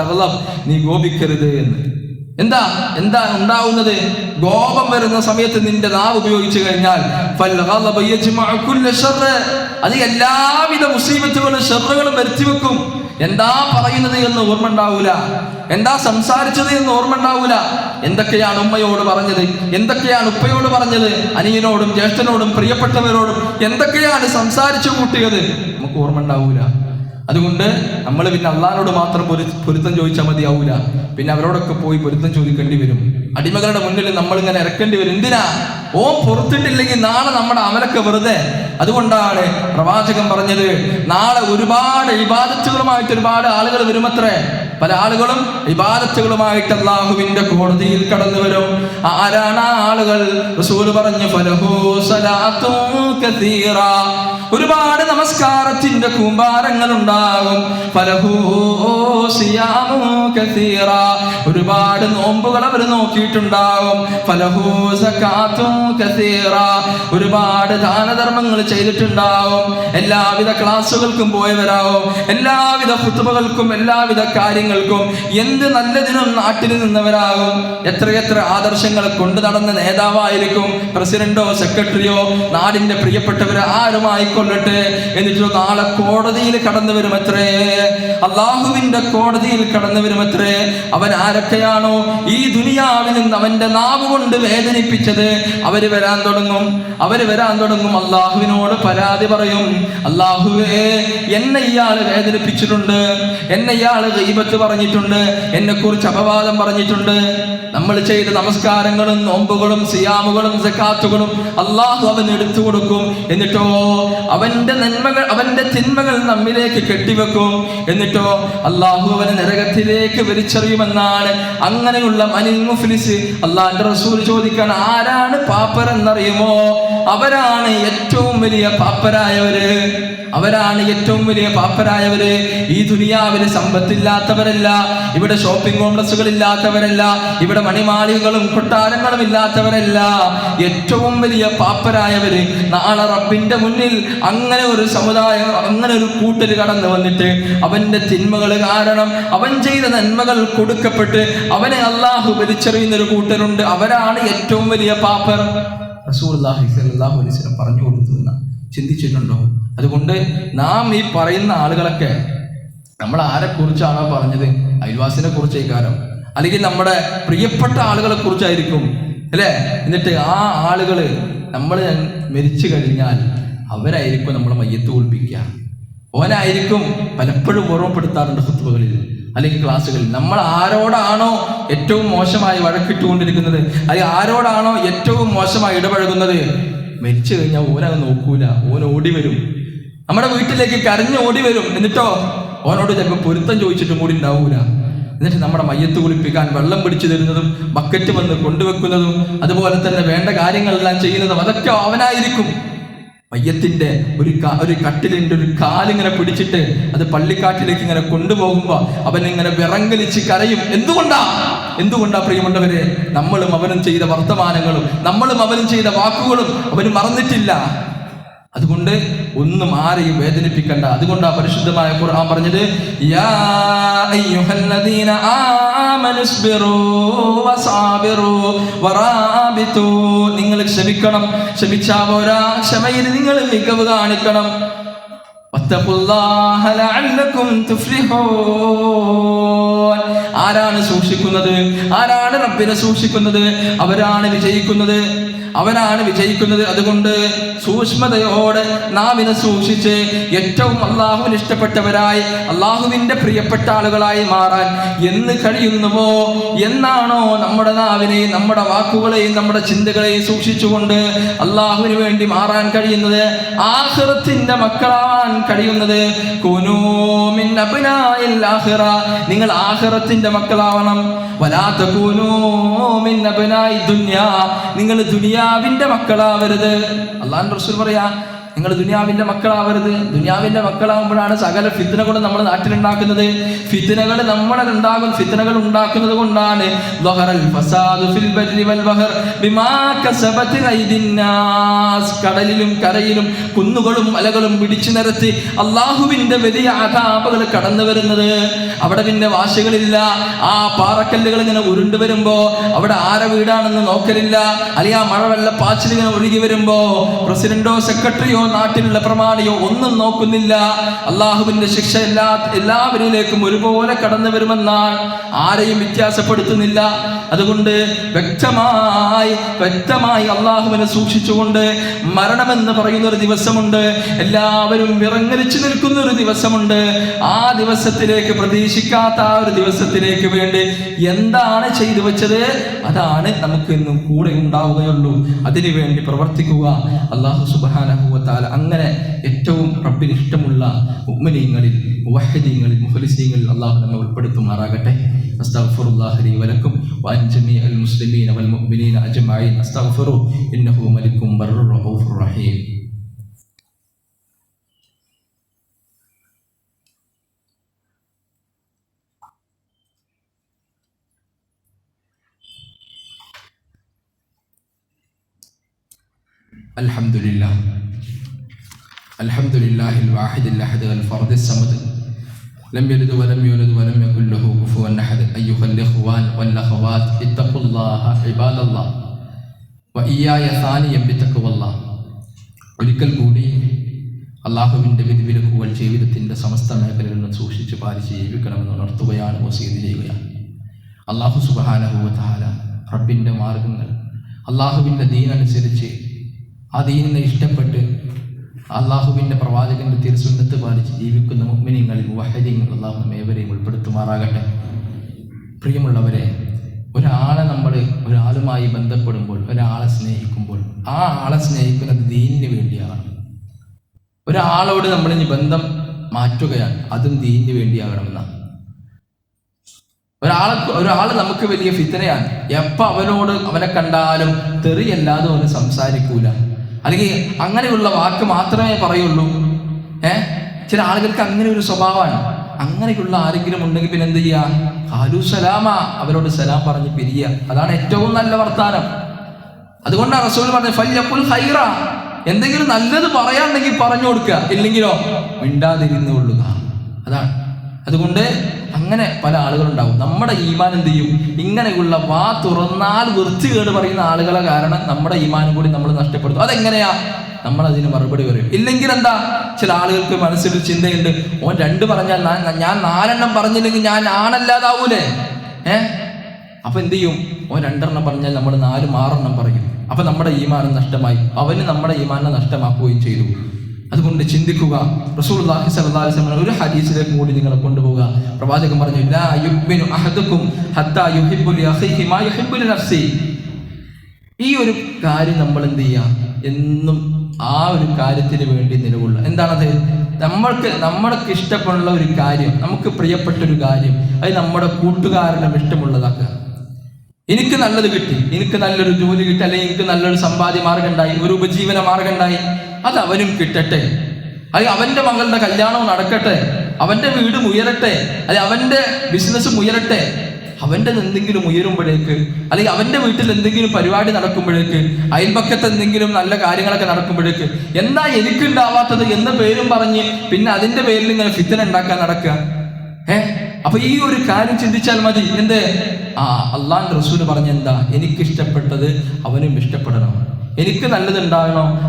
നീ ഗോപിക്കരുത് എന്ന്. എന്താ? എന്താ ഉണ്ടാവുന്നത്? കോപം വരുന്ന സമയത്ത് നിന്റെ നാവ് ഉപയോഗിച്ചു കഴിഞ്ഞാൽ അത് എല്ലാവിധ മുസീബത്തുകളും ഷെറുകളും വരുത്തി വെക്കും എന്താ പറയുന്നത് എന്ന് ഓർമ്മ ഉണ്ടാവൂല. എന്താ സംസാരിച്ചത് എന്ന് ഓർമ്മ ഉണ്ടാവൂല. എന്തൊക്കെയാണ് ഉമ്മയോട് പറഞ്ഞത്? എന്തൊക്കെയാണ് ഉപ്പയോട് പറഞ്ഞത്? അനിയനോടും ജ്യേഷ്ഠനോടും പ്രിയപ്പെട്ടവരോടും എന്തൊക്കെയാണ് സംസാരിച്ചു കൂട്ടിയത്? നമുക്ക് ഓർമ്മ ഉണ്ടാവൂല. അതുകൊണ്ട് നമ്മൾ പിന്നെ അള്ളഹാനോട് മാത്രം പൊരു പൊരുത്തം ചോദിച്ചാൽ മതിയാവൂല. പിന്നെ അവരോടൊക്കെ പോയി പൊരുത്തം ചോദിക്കേണ്ടി വരും. അടിമകളുടെ മുന്നിൽ നമ്മൾ ഇങ്ങനെ ഇറക്കേണ്ടി വരും. എന്തിനാ? ഓ പുറത്തിട്ടില്ലെങ്കിൽ നാളെ നമ്മുടെ അമലൊക്കെ വെറുതെ. അതുകൊണ്ടാണ് പ്രവാചകൻ പറഞ്ഞത് നാളെ ഒരുപാട് ഇബാദത്തുകളുമായിട്ട് ഒരുപാട് ആളുകൾ വരുമത്രേ. പല ആളുകളും ഇബാദത്തുകളുമായിട്ട് അള്ളാഹുവിന്റെ കോടതിയിൽ കടന്നു വരും. ആരാണ് ആളുകൾ? പറഞ്ഞു ഒരുപാട് നമസ്കാരത്തിന്റെ കൂമ്പാരങ്ങൾ ഉണ്ടാകും ഒരുപാട് നോമ്പുകൾ അവർ നോക്കിയിട്ടുണ്ടാകും. ഒരുപാട് ദാനധർമ്മങ്ങൾ ചെയ്തിട്ടുണ്ടാവും എല്ലാവിധ ക്ലാസ്സുകൾക്കും പോയവരാവും. എല്ലാവിധ കുത്തുബകൾക്കും എല്ലാവിധ കാര്യങ്ങൾക്കും എന്ത് നല്ലതിനും നാട്ടിൽ നിന്നവരാകും. എത്രയെത്ര ആദർശങ്ങൾ കൊണ്ടു നടന്ന നേതാവായിരിക്കും പ്രസിഡന്റോ സെക്രട്ടറിയോ നാടിന്റെ പ്രിയപ്പെട്ടവർ ആരുമായിക്കൊള്ളട്ടെ എന്നിട്ട് നാളെ കോടതിയിൽ കടന്നു വരുമത്രേ അള്ളാഹുവിന്റെ കോടതിയിൽ കടന്നു വരുമത്രേ അവൻ ആരൊക്കെയാണോ ഈ ദുനിയാവിൽ നിന്ന് അവന്റെ നാവ് കൊണ്ട് വേദനിപ്പിച്ചത്? അവർ വരാൻ തുടങ്ങും. അവർ വരാൻ തുടങ്ങും. അള്ളാഹുവിനോട് പരാതി പറയും. അള്ളാഹുവേ എന്നെ ഇയാൾ വേദനിപ്പിച്ചിട്ടുണ്ട്. എന്നെ ഇയാൾ ദൈവത്ത് പറഞ്ഞിട്ടുണ്ട് എന്നെക്കുറിച്ച് അപവാദം പറഞ്ഞിട്ടുണ്ട്. നമ്മൾ ചെയ്ത നമസ്കാരങ്ങളും നോമ്പുകളും സിയാമുകളും സക്കാത്തുകളും അള്ളാഹു അവൻ എടുത്തു കൊടുക്കും. എന്നിട്ടോ അവന്റെ നന്മകൾ അവന്റെ തിന്മകൾ നമ്മിലേക്ക് കെട്ടിവെക്കും. എന്നിട്ടോ അള്ളാഹു അവനെ നരകത്തിലേക്ക് വലിച്ചെറിയുമെന്നാണ് അങ്ങനെയുള്ള മനിൽ മുഫ്ലിസ് അള്ളാഹിന്റെ റസൂൽ ചോദിക്കാൻ ആരാണ് പാപ്പർ എന്നറിയുമോ അവരാണ് ഏറ്റവും വലിയ പാപ്പരായവര്. അവരാണ് ഏറ്റവും വലിയ പാപ്പരായവര്. ഈ ദുനിയാവിൽ സമ്പത്തില്ലാത്തവരല്ല ഇവിടെ ഷോപ്പിംഗ് കോംപ്ലക്സുകൾ ഇല്ലാത്തവരല്ല ഇവിടെ മണിമാളികളും കൊട്ടാരങ്ങളും ഇല്ലാത്തവരല്ല. ഏറ്റവും വലിയ പാപ്പരായവര് നാളെ റബ്ബിന്റെ മുന്നിൽ അങ്ങനെ ഒരു സമുദായം അങ്ങനെ ഒരു കൂട്ടര് കടന്നു വന്നിട്ട് അവന്റെ തിന്മകൾ കാരണം അവൻ ചെയ്ത നന്മകൾ കൊടുക്കപ്പെട്ട് അവനെ അള്ളാഹു വലിച്ചെറിയുന്ന ഒരു കൂട്ടരുണ്ട്. അവരാണ് ഏറ്റവും വലിയ പാപ്പർ. റസൂർ അള്ളാഹു പറഞ്ഞു കൊടുത്തു എന്ന് ചിന്തിച്ചിട്ടുണ്ടോ? അതുകൊണ്ട് നാം ഈ പറയുന്ന ആളുകളൊക്കെ നമ്മൾ ആരെ കുറിച്ചാണോ പറഞ്ഞത്? അയൽവാസിനെ കുറിച്ച് കാരം അല്ലെങ്കിൽ നമ്മുടെ പ്രിയപ്പെട്ട ആളുകളെ കുറിച്ചായിരിക്കും അല്ലേ? എന്നിട്ട് ആ ആളുകൾ നമ്മൾ മരിച്ചു കഴിഞ്ഞാൽ അവരായിരിക്കും നമ്മളെ മയ്യത്ത് കുളിപ്പിക്കുക ഓനായിരിക്കും പലപ്പോഴും ഓർമ്മപ്പെടുത്താറുണ്ട് ഹുത്തുവകളിൽ അല്ലെങ്കിൽ ക്ലാസ്സുകളിൽ. നമ്മൾ ആരോടാണോ ഏറ്റവും മോശമായി വഴക്കിട്ടുകൊണ്ടിരിക്കുന്നത്? അല്ലെങ്കിൽ ആരോടാണോ ഏറ്റവും മോശമായി ഇടപഴകുന്നത്? മരിച്ചു കഴിഞ്ഞാൽ ഓനത് നോക്കൂല. ഓൻ ഓടി വരും. നമ്മുടെ വീട്ടിലേക്ക് കരഞ്ഞ് ഓടി വരും. എന്നിട്ടോ? ഓനോട് ചിലപ്പോൾ പൊരുത്തം ചോദിച്ചിട്ടും കൂടി ഉണ്ടാവൂല. എന്നിട്ട് നമ്മുടെ മയ്യത്ത് കുളിപ്പിക്കാൻ വെള്ളം പിടിച്ചു തരുന്നതും ബക്കറ്റ് വന്ന് കൊണ്ടുവെക്കുന്നതും അതുപോലെ തന്നെ വേണ്ട കാര്യങ്ങളെല്ലാം ചെയ്യുന്നതും അതൊക്കെ അവനായിരിക്കും. മയ്യത്തിന്റെ ഒരു ഒരു കട്ടിലിന്റെ ഒരു കാലിങ്ങനെ പിടിച്ചിട്ട് അത് പള്ളിക്കാട്ടിലേക്ക് ഇങ്ങനെ കൊണ്ടുപോകുമ്പോ അവൻ ഇങ്ങനെ വിറങ്ങലിച്ച് കരയും. എന്തുകൊണ്ടാ? എന്തുകൊണ്ടാ പ്രിയമുള്ളവരെ? നമ്മളും അവനും ചെയ്ത വർത്തമാനങ്ങളും നമ്മളും അവനും ചെയ്ത വാക്കുകളും അവന് മറന്നിട്ടില്ല. അതുകൊണ്ട് ഒന്നും ആരെയും വേദനിപ്പിക്കണ്ട. അതുകൊണ്ടാ പരിശുദ്ധമായ ഖുർആൻ പറഞ്ഞത് യാ അയ്യുഹല്ലദീന നിങ്ങൾ ക്ഷമിക്കണം. ക്ഷമിച്ചാ പോരാ. ക്ഷമയിൽ നിങ്ങൾ മികവ് കാണിക്കണം. ആരാണ് സൂക്ഷിക്കുന്നത്? ആരാണ് റബ്ബിനെ സൂക്ഷിക്കുന്നത്? അവരാണ് വിജയിക്കുന്നത്? അവനാണ് വിജയിക്കുന്നത്. അതുകൊണ്ട് സൂക്ഷ്മതയോടെ നാം ഇത് സൂക്ഷിച്ച് ഏറ്റവും അള്ളാഹുവിന് ഇഷ്ടപ്പെട്ടവരായി അള്ളാഹുവിന്റെ പ്രിയപ്പെട്ട ആളുകളായി മാറാൻ എന്ന് കഴിയുന്നുവോ? എന്നാണോ നമ്മുടെ നാവിനെയും നമ്മുടെ വാക്കുകളെയും നമ്മുടെ ചിന്തകളെയും സൂക്ഷിച്ചുകൊണ്ട് അള്ളാഹുവിന് വേണ്ടി മാറാൻ കഴിയുന്നത്? ആഹ്റത്തിന്റെ മക്കളാവാൻ കഴിയുന്നത്? കുനൂമിൻ ആഖിറ. നിങ്ങൾ ആഹ്റത്തിന്റെ മക്കളാവണം. വലാത്ത മിൻ അബ്നാഇ ദുനിയാ. നിങ്ങൾ ദുനിയാവിന്റെ മക്കളാവരുത്. അള്ളാഹു റസൂൽ പറയാ നിങ്ങൾ ദുനിയാവിന്റെ മക്കളാവരുത്. ദുനിയാവിന്റെ മക്കളാവുമ്പോഴാണ് സകല ഫിത്തനകളും നമ്മൾ നാട്ടിലുണ്ടാക്കുന്നത്. ഫിത്തനകൾ നമ്മളെ ഉണ്ടാകും. ഫിത്തനകൾ ഉണ്ടാക്കുന്നത് കൊണ്ടാണ്. കടലിലും കരയിലും കുന്നുകളും മലകളും പിടിച്ചു നിരത്തി അള്ളാഹുവിന്റെ വലിയ ആകാപകൾ കടന്നു വരുന്നത്. അവിടെ പിന്നെ വാശികളില്ല. ആ പാറക്കല്ലുകൾ ഇങ്ങനെ ഉരുണ്ടു വരുമ്പോൾ അവിടെ ആരെ വീടാണെന്ന് നോക്കലില്ല. അല്ലെങ്കിൽ ആ പാച്ചിൽ ഇങ്ങനെ ഒഴുകി വരുമ്പോ പ്രസിഡന്റോ സെക്രട്ടറിയോ നാട്ടിലുള്ള പ്രമാണിയോ ഒന്നും നോക്കുന്നില്ല. അള്ളാഹുവിന്റെ ശിക്ഷ എല്ലാ എല്ലാവരിലേക്കും ഒരുപോലെ കടന്നു വരുമെന്നാൽ ആരെയും വ്യത്യാസപ്പെടുത്തുന്നില്ല. അതുകൊണ്ട് വ്യക്തമായി വ്യക്തമായി അള്ളാഹുവിനെ സൂക്ഷിച്ചുകൊണ്ട് മരണമെന്ന് പറയുന്ന ഒരു ദിവസമുണ്ട്. എല്ലാവരും വിറങ്ങലിച്ചു നിൽക്കുന്ന ഒരു ദിവസമുണ്ട്. ആ ദിവസത്തിലേക്ക് പ്രതീക്ഷിക്കാത്ത ആ ഒരു ദിവസത്തിലേക്ക് വേണ്ടി എന്താണ് ചെയ്തു വെച്ചത്? അതാണ് നമുക്ക് ഇന്നും കൂടെ ഉണ്ടാവുകയുള്ളൂ. അതിനു വേണ്ടി പ്രവർത്തിക്കുക. അള്ളാഹു സുബാനഹുവത്താല അങ്ങനെ ഏറ്റവും റബ്ബിന് ഇഷ്ടമുള്ള ഉമ്മനീങ്ങളിൽ മുവഹദീങ്ങളിൽ മുഹലിസീങ്ങളിൽ അള്ളാഹു നമ്മെ ഉൾപ്പെടുത്തുമാറാകട്ടെ أستغفر الله لي ولكم وأن جميع المسلمين والمؤمنين أجمعين أستغفره إنه ملك بر رؤوف رحيم الحمد لله الحمد لله الواحد الأحد الفرد الصمد لم يلد ولم يولد ولم يكن له كفوا أحد أيها الإخوان والأخوات اتقوا الله عباد الله وإياي ثانيا بتقوى الله ഒരിക്കൽ കൂടി അള്ളാഹുവിൻ്റെ വിധിവിലക്കുകൾ ജീവിതത്തിൻ്റെ സമസ്ത മേഖലകളിൽ നിന്ന് സൂക്ഷിച്ച് പാലിച്ച് ജീവിക്കണമെന്ന് ഉണർത്തുകയാണ് വസീത് ചെയ്യുകയാണ് അള്ളാഹു സുബാനഹുവല റബ്ബിൻ്റെ മാർഗങ്ങൾ അള്ളാഹുവിൻ്റെ ദീനനുസരിച്ച് ആ ദീനിനെ ഇഷ്ടപ്പെട്ട് അള്ളാഹുവിന്റെ പ്രവാചകന്റെ തിരുസുന്നത്ത് പാലിച്ച് ജീവിക്കുന്ന മുഗ്മിനിങ്ങളിൽ വഹര്യങ്ങൾ അള്ളാഹു നമ്മേവരെയും ഉൾപ്പെടുത്തുമാറാകട്ടെ. പ്രിയമുള്ളവരെ ഒരാളെ നമ്മൾ ഒരാളുമായി ബന്ധപ്പെടുമ്പോൾ ഒരാളെ സ്നേഹിക്കുമ്പോൾ ആ ആളെ സ്നേഹിക്കുന്നത് ദീനിന് വേണ്ടിയാണ്. ഒരാളോട് നമ്മൾ ഇനി ബന്ധം മാറ്റുകയാണ് അതും ദീനിന് വേണ്ടിയാകണമെന്നാണ്. ഒരാളെ ഒരാൾ നമുക്ക് വലിയ ഫിത്തനയാണ്. എപ്പ അവനോട് അവനെ കണ്ടാലും തെറിയല്ലാതെ അവന് സംസാരിക്കൂല. അല്ലെങ്കിൽ അങ്ങനെയുള്ള വാക്ക് മാത്രമേ പറയുള്ളൂ. ഏ? ചില ആളുകൾക്ക് അങ്ങനെ ഒരു സ്വഭാവമാണ്. അങ്ങനെയുള്ള ആരെങ്കിലും ഉണ്ടെങ്കിൽ പിന്നെ എന്ത് ചെയ്യാ? ഹാലു സലാമ അവരോട് സലാം പറഞ്ഞ് പിരിയ. അതാണ് ഏറ്റവും നല്ല വർത്താനം. അതുകൊണ്ടാണ് റസൂൽ പറഞ്ഞത് ഫല്യഖുൽ ഹൈറ എന്തെങ്കിലും നല്ലത് പറയാണ്ടെങ്കിൽ പറഞ്ഞു കൊടുക്കുക. ഇല്ലെങ്കിലോ മിണ്ടാതിരുന്നു കൊള്ളുക അതാണ്. അതുകൊണ്ട് അങ്ങനെ പല ആളുകളുണ്ടാവും. നമ്മുടെ ഈമാൻ എന്ത് ചെയ്യും? ഇങ്ങനെയുള്ള വാ തുറന്നാൽ വൃത്തികേട് പറയുന്ന ആളുകളെ കാരണം നമ്മുടെ ഈമാനും കൂടി നമ്മൾ നഷ്ടപ്പെടുത്തും. അതെങ്ങനെയാ? നമ്മൾ അതിന് മറുപടി പറയും. ഇല്ലെങ്കിൽ എന്താ? ചില ആളുകൾക്ക് മനസ്സിൽ ചിന്തയുണ്ട്. ഓൻ രണ്ട് പറഞ്ഞാൽ ഞാൻ- നാലെണ്ണം പറഞ്ഞില്ലെങ്കിൽ ഞാൻ ആണല്ലാതാവൂലേ? ഏ? അപ്പൊ എന്ത് ചെയ്യും? ഓൻ രണ്ടെണ്ണം പറഞ്ഞാൽ നമ്മൾ നാലും ആറെണ്ണം പറയും. അപ്പൊ നമ്മുടെ ഈമാനം നഷ്ടമായി. അവന് നമ്മുടെ ഈമാനം നഷ്ടമാക്കുകയും ചെയ്തു. അതുകൊണ്ട് ചിന്തിക്കുക. സ്വല്ലല്ലാഹി അലൈഹി വസല്ലം ഒരു ഹദീസിലേക്ക് കൂടി നിങ്ങളെ കൊണ്ടുപോവുക. പ്രവാചകൻ പറഞ്ഞു ലാ ഹത്താ യുഹിബ്ബു അഖീഹി മാ യുഹിബ്ബു ഈ ഒരു കാര്യം നമ്മൾ എന്ത് ചെയ്യുക എന്നും ആ ഒരു കാര്യത്തിന് വേണ്ടി നിലകൊള്ളുക. എന്താണത്? നമ്മൾക്ക് നമ്മൾക്ക് ഇഷ്ടപ്പെടുന്ന ഒരു കാര്യം നമുക്ക് പ്രിയപ്പെട്ട ഒരു കാര്യം അത് നമ്മുടെ കൂട്ടുകാരനും ഇഷ്ടമുള്ളതാക്കുക. എനിക്ക് നല്ലത് കിട്ടി എനിക്ക് നല്ലൊരു ജോലി കിട്ടി അല്ലെങ്കിൽ എനിക്ക് നല്ലൊരു സമ്പാദ്യ മാർഗം ഉണ്ടായി ഒരു ഉപജീവന മാർഗം ഉണ്ടായി. അത് അവനും കിട്ടട്ടെ. അത് അവന്റെ മകളുടെ കല്യാണവും നടക്കട്ടെ. അവന്റെ വീടും ഉയരട്ടെ. അല്ലെ അവന്റെ ബിസിനസ്സും ഉയരട്ടെ. അവന്റെ എന്തെങ്കിലും ഉയരുമ്പോഴേക്ക് അല്ലെങ്കിൽ അവന്റെ വീട്ടിൽ എന്തെങ്കിലും പരിപാടി നടക്കുമ്പോഴേക്ക് അയൽപക്കത്ത് എന്തെങ്കിലും നല്ല കാര്യങ്ങളൊക്കെ നടക്കുമ്പോഴേക്ക് എന്താ എനിക്കുണ്ടാവാത്തത് എന്ന പേരും പറഞ്ഞ് പിന്നെ അതിന്റെ പേരിൽ ഇങ്ങനെ ഫിത്തന ഉണ്ടാക്കാൻ നടക്കുക. ഏ? അപ്പൊ ഈ ഒരു കാര്യം ചിന്തിച്ചാൽ മതി. എന്തേ? ആ അള്ളാൻ റസൂൽ പറഞ്ഞ എന്താ എനിക്ക് ഇഷ്ടപ്പെട്ടത് അവനും ഇഷ്ടപ്പെടണം. എനിക്ക് നല്ലത്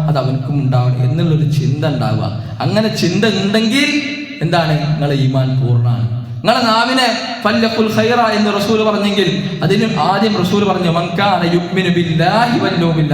അത് അവനക്കും ഉണ്ടാവണം എന്നുള്ളൊരു ചിന്ത ഉണ്ടാവുക. അങ്ങനെ ചിന്ത ഉണ്ടെങ്കിൽ എന്താണ്? നിങ്ങളെ ഈമാൻ പൂർണമാണ്. നിങ്ങളെ നാവിനെ ഫല്ലഖുൽ ഖൈറ എന്ന് റസൂൽ പറഞ്ഞെങ്കിൽ അതിന് ആദ്യം റസൂൽ പറഞ്ഞു മൻകാന യുഗ്മിനു ബില്ലാഹി വൽ യൗമിൽ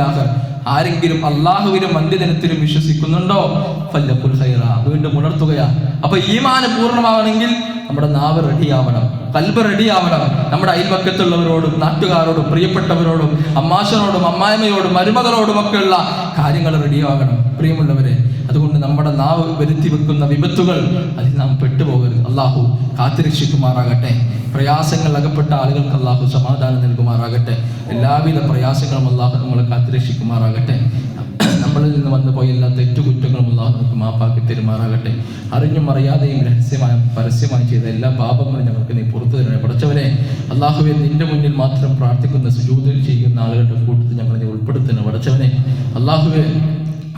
ആരെങ്കിലും അള്ളാഹുവിനും അന്ത്യദിനത്തിലും വിശ്വസിക്കുന്നുണ്ടോ? ഫല്ലഖുൽ ഹൈറ വീണ്ടും ഉണർത്തുകയാ. അപ്പൊ ഈമാന് പൂർണമാവണമെങ്കിൽ നമ്മുടെ നാവ് റെഡിയാവണം. കൽബ് റെഡിയാവണം. നമ്മുടെ അയൽപക്കത്തുള്ളവരോടും നാട്ടുകാരോടും പ്രിയപ്പെട്ടവരോടും അമ്മാശനോടും അമ്മായിമ്മയോടും മരുമകളോടും ഒക്കെയുള്ള കാര്യങ്ങൾ റെഡിയാകണം പ്രിയമുള്ളവരെ അതുകൊണ്ട് നമ്മുടെ നാവ് വരുത്തി വെക്കുന്ന വിപത്തുകൾ അതിൽ നാം പെട്ടുപോകരുത്. അള്ളാഹു കാത്തിരക്ഷിക്കുമാറാകട്ടെ. പ്രയാസങ്ങൾ അകപ്പെട്ട ആളുകൾക്ക് അള്ളാഹു സമാധാനം നൽകുമാറാകട്ടെ. എല്ലാവിധ പ്രയാസങ്ങളും അള്ളാഹു നമ്മളെ കാത്തിരക്ഷിക്കുമാറാകട്ടെ. നമ്മളിൽ നിന്ന് വന്നു പോയ എല്ലാ തെറ്റുകുറ്റങ്ങളും അള്ളാഹു നമുക്ക് മാപ്പാക്കി തരുമാറാകട്ടെ. അറിഞ്ഞും അറിയാതെയും രഹസ്യമായ പരസ്യമായി ചെയ്ത എല്ലാ പാപങ്ങളും ഞങ്ങൾക്ക് നീ പുറത്തു തരണേ. പഠിച്ചവനെ അള്ളാഹുവെ നിന്റെ മുന്നിൽ മാത്രം പ്രാർത്ഥിക്കുന്ന സുജൂതിൽ ചെയ്യുന്ന ആളുകളുടെ കൂട്ടത്തിൽ ഞങ്ങൾ നീ ഉൾപ്പെടുത്തുന്നു പഠിച്ചവനെ അള്ളാഹുവെ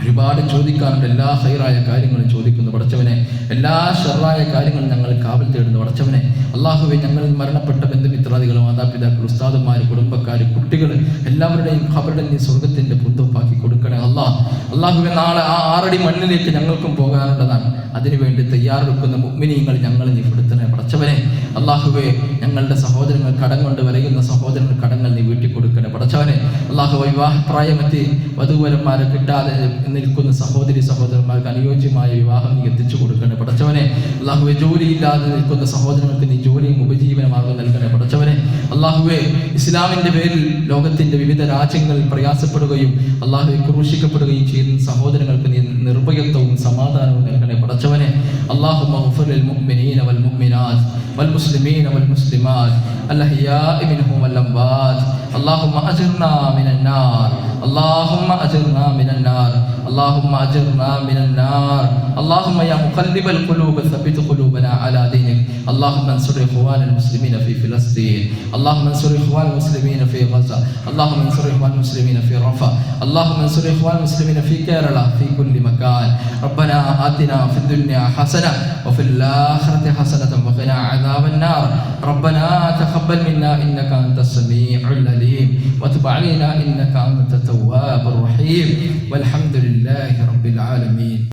ഒരുപാട് ചോദിക്കാറുണ്ട് എല്ലാ ഹൈറായ കാര്യങ്ങളും ചോദിക്കുന്നു. പടച്ചവനെ എല്ലാ ഷെറായ കാര്യങ്ങളും ഞങ്ങൾ കാവൽ തേടുന്നു. പടച്ചവനെ അള്ളാഹുവെ ഞങ്ങൾ മരണപ്പെട്ട ബന്ധുമിത്രാദികൾ മാതാപിതാക്കൾ ഉസ്താദന്മാർ കുടുംബക്കാർ കുട്ടികൾ എല്ലാവരുടെയും അവരുടെ നീ സ്വർഗത്തിന്റെ പുന്തപ്പാക്കി കൊടുക്കണേ അള്ളാഹ് അള്ളാഹുവെ നാളെ ആ ആറടി മണ്ണിലേക്ക് ഞങ്ങൾക്കും പോകാനുള്ളതാണ്. അതിനുവേണ്ടി തയ്യാറെടുക്കുന്ന മുഗ്മിനിയങ്ങൾ ഞങ്ങൾ നീ പെടുത്തണേ പടച്ചവനെ. അള്ളാഹുവെ ഞങ്ങളുടെ സഹോദരങ്ങൾ കടം കൊണ്ട് വരയുന്ന സഹോദരങ്ങൾ കടങ്ങൾ നീ വീട്ടിൽ കൊടുക്കണേ പടച്ചവനെ. അള്ളാഹു വിവാഹപ്രായമെത്തി വധുവരന്മാരെ കിട്ടാതെ നിൽക്കുന്ന സഹോദരി സഹോദരന്മാർക്ക് അനുയോജ്യമായ വിവാഹം നീ എത്തിച്ചു കൊടുക്കണേ പടച്ചവനെ അള്ളാഹുവെ ജോലിയില്ലാതെ നിൽക്കുന്ന സഹോദരങ്ങൾക്ക് നീ ജോലിയും ഉപജീവന മാർഗം നൽകണേ പടച്ചവനെ അള്ളാഹുവെ ഇസ്ലാമിന്റെ പേരിൽ ലോകത്തിന്റെ വിവിധ രാജ്യങ്ങളിൽ പ്രയാസപ്പെടുകയും അള്ളാഹുവെ ക്രൂശിക്കപ്പെടുകയും ചെയ്യുന്ന സഹോദരങ്ങൾക്ക് നീ നിർഭയത്വവും സമാധാനവും നൽകണേ പടച്ചവനെ അള്ളാഹു മുഹ്മിനീൻ അവൽ മുഹ്മിനാജ് വൽ മുസ്ലിമീൻ അവൽ മുസ്ലിമാജ് الأحياء منهم والأموات اللهم أجرنا من النار. اللهم أجرنا من النار. اللهم أجرنا من النار. اللهم يا مقلب القلوب ثبت قلوبنا على دينك. اللهم انصر إخوان المسلمين في فلسطين. اللهم انصر إخوان المسلمين في غزة. اللهم انصر إخوان المسلمين في رفح. اللهم انصر إخوان المسلمين في كيرلا في كل مكان. ربنا آتنا في الدنيا حسنة وفي الآخرة حسنة وقنا عذاب النار. ربنا تقبل منا إنك أنت السميع العليم. وتب علينا إنك أنت التواب الرحيم. والحمد لله رب العالمين.